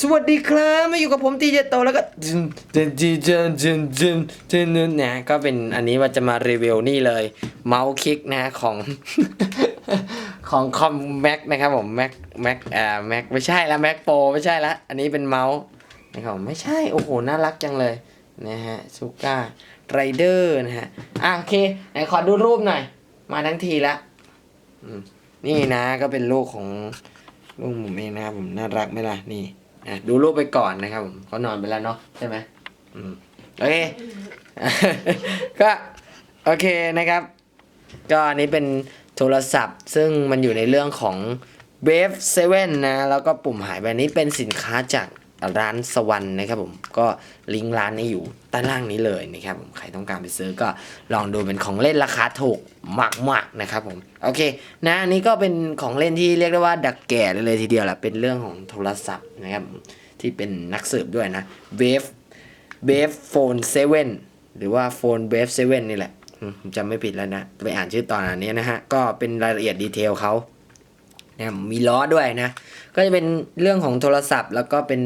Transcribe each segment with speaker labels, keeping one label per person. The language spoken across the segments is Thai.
Speaker 1: สวัสดีครับมาอยู่กับผมตีเจโตแล้วก็จินจินจินจินจินจินจินเนี่ยก็เป็นอันนี้ว่าจะมารีวิวนี่เลย เมาส์คลิกนะของของคอมแม็กนะครับผมแม็กแม็กอ่าแม็กไม่ใช่ละแม็กโปรไม่ใช่ละอันนี้เป็นเมาส์นะครับไม่ใช่โอ้โหน่ารักจังเลยนะฮะซูก้าไรเดอร์นะฮะอะโอเคไหนขอดูรูปหน่อย มาทั้งทีละนี่นะก็เป็นลูกของลูกผมเองนะครับผมน่ารักไหมล่ะนี่ อะดูรูปไปก่อนนะครับผมเขานอนไปแล้วเนาะใช่ไหมอืมโอเค ก็โอเคนะครับ ก็อันนี้เป็นโทรศัพท์ ซึ่งมันอยู่ในเรื่องของ w a v e 7นะ แล้วก็ปุ่มหายไปอันนี้เป็นสินค้าจาก ร้านสวรรค์นะครับผมก็ลิงก์ร้านนี้อยู่ใต้ล่างนี้เลยนะครับผมใครต้องการไปซื้อก็ลองดูเป็นของเล่นราคาถูกมากๆนะครับผมโอเคนะอันนี้ก็เป็นของเล่นที่เรียกได้ว่าดักแก่เลยทีเดียวแหละเป็นเรื่องของโทรศัพท์นะครับที่เป็นนักสืบด้วยนะ Wave Wave Phone 7หรือว่า Phone Wave 7นี่แหละผมจำไม่ผิดแล้วนะไปอ่านชื่อตอนอันนี้นะฮะก็เป็นรายละเอียดดีเทลเขา นี่ยมีล้อด้วยนะ ก็จะเป็นเรื่องของโทรศัพท์ แล้วก็เป็น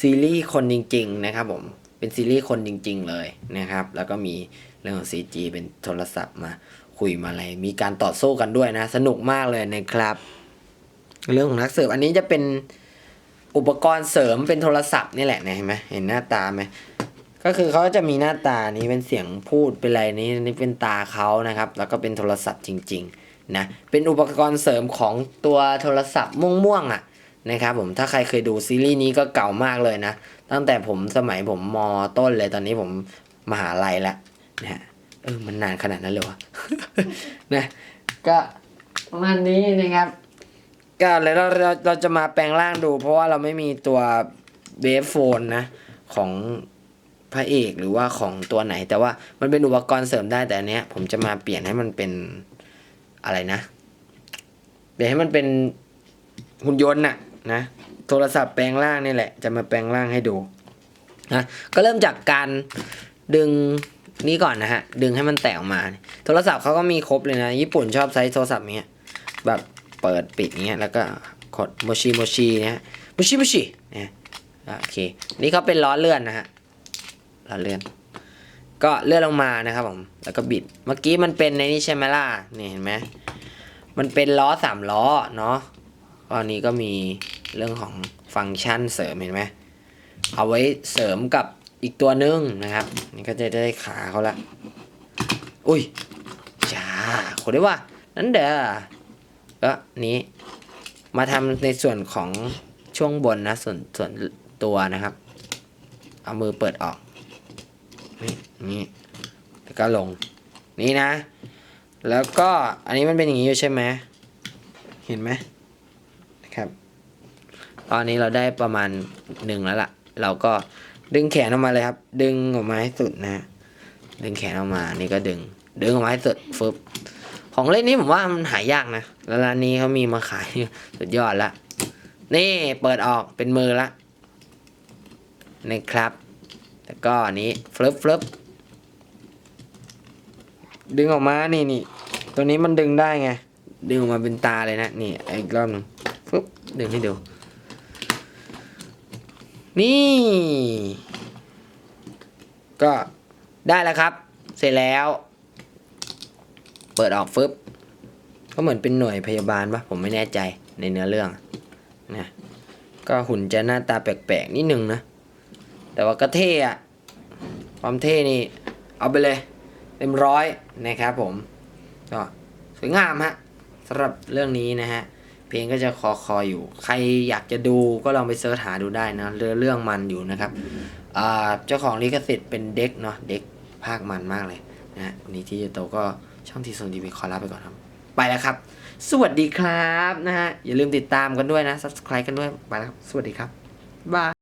Speaker 1: ซีรีส์คนจริง ๆ นะครับผมเป็นซีรีส์คนจริง ๆ เลยนะครับ แล้วก็มีเรื่องของ CG เป็นโทรศัพท์มาคุยมาอะไร มีการต่อสู้กันด้วยนะ สนุกมากเลยนะครับ เรื่องของนักเสืบอันนี้จะเป็นอุปกรณ์เสริมเป็นโทรศัพท์นี่แหละนะเห็นไหมเห็นหน้าตาไหมก็คือเขาจะมีหน้าตานี้เป็นเสียงพูดเป็นอะไรนี้นี่เป็นตาเขานะครับ แล้วก็เป็นโทรศัพท์จริง ๆ นะเป็นอุปกรณ์เสริมของตัวโทรศัพท์ม่วงๆอะนะครับผมถ้าใครเคยดูซีรีส์นี้ก็เก่ามากเลยนะ ตั้งแต่ผมสมัยผมมต้นเลยตอนนี้ผมมหาลัยแล้วนะฮะเออมันนานขนาดนั้นเลยวะนะก็ประมาณนี้นะครับก็เลยเราเราเราจะมาแปลงร่างดู เพราะว่าเราไม่มีตัวเบฟโฟนนะ ของพระเอกหรือว่าของตัวไหน แต่ว่ามันเป็นอุปกรณ์เสริมได้แต่อันเนี้ย ผมจะมาเปลี่ยนให้มันเป็น อะไรนะเปลี่ยนให้มันเป็นหุ่นยนต์น่ะนะโทรศัพท์แปลงร่างนี่แหละ จะมาแปลงร่างให้ดูนะก็เริ่มจากการดึงนี้ก่อนนะฮะ ดึงให้มันแตกออกมา โทรศัพท์เขาก็มีครบเลยนะ ญี่ปุ่นชอบใช้โทรศัพท์เนี้ยแบบเปิดปิดเงี้ยแล้วก็กดโมชิโมชิเนี่ยโมชิโมชิเนี่ยโอเค นี่เขาเป็นล้อเลื่อนนะฮะเราเลื่อน ก็เลื่อนลงมานะครับผมแล้วก็บิดเมื่อกี้มันเป็นในนี้ใช่ไหมล่ะนี่เห็นไหมมันเป็นล้อสามล้อเนาะตอนนี้ก็มีเรื่องของฟังก์ชันเสริมเห็นไหมเอาไว้เสริมกับอีกตัวหนึงนะครับ นี่ก็จะได้ขาเขาละอุ้ยจ้าคนได้ว่านั่นเด้อก็นี้มาทำในส่วนของช่วงบนนะส่วนส่วนตัวนะครับ เอามือเปิดออก นี่นี่แล้วก็ลง นี่นะ แล้วก็อันนี้มันเป็นอย่างนี้อยู่ใช่ไหมเห็นไหมนะครับ ตอนนี้เราได้ประมาณหนึ่งแล้วล่ะ เราก็ดึงแขนออกมาเลยครับ ดึงออกมาให้สุดนะ ดึงแขนออกมา นี่ก็ดึง ดึงออกมาให้สุดฟึบของเล่นนี้ผมว่ามันหายากนะ แล้วร้านนี้เขามีมาขายสุดยอดละ นี่เปิดออกเป็นมือละนะครับ แล้วก็อันนี้เฟลิปฟลิปดึงออกมานี่นี่ตัวนี้มันดึงได้ไง ดึงออกมาเป็นตาเลยนะ นี่อีกรอบหนึงฟึบดึงให้ดู นี่ ก็ได้แล้วครับ เสร็จแล้ว เปิดออกฟึบก็เหมือนเป็นหน่วยพยาบาลปะผมไม่แน่ใจในเนื้อเรื่องนะก็หุ่นจะหน้าตาแปลกๆนิดนึงนะ แต่ว่าก็เท่อะความเท่นี่ เอาไปเลยเต็มร้อยนะครับผมก็สวยงามฮะสำหรับเรื่องนี้นะฮะ เพลงก็จะคอคออยู่ ใครอยากจะดูก็ลองไปเสิร์ชหาดูได้นะเรื่องเรื่องมันอยู่นะครับเจ้าของลิขสิทธิ์เป็นเด็กเนาะเด็กภาคมันมากเลยนะฮะวันนี้ที่จะโตก็ช่องทีส่งทีวีขอลาไปก่อนครับ ไปแล้วครับ สวัสดีครับนะฮะ อย่าลืมติดตามกันด้วยนะ subscribe กันด้วย ไปแล้วครับ สวัสดีครับบาย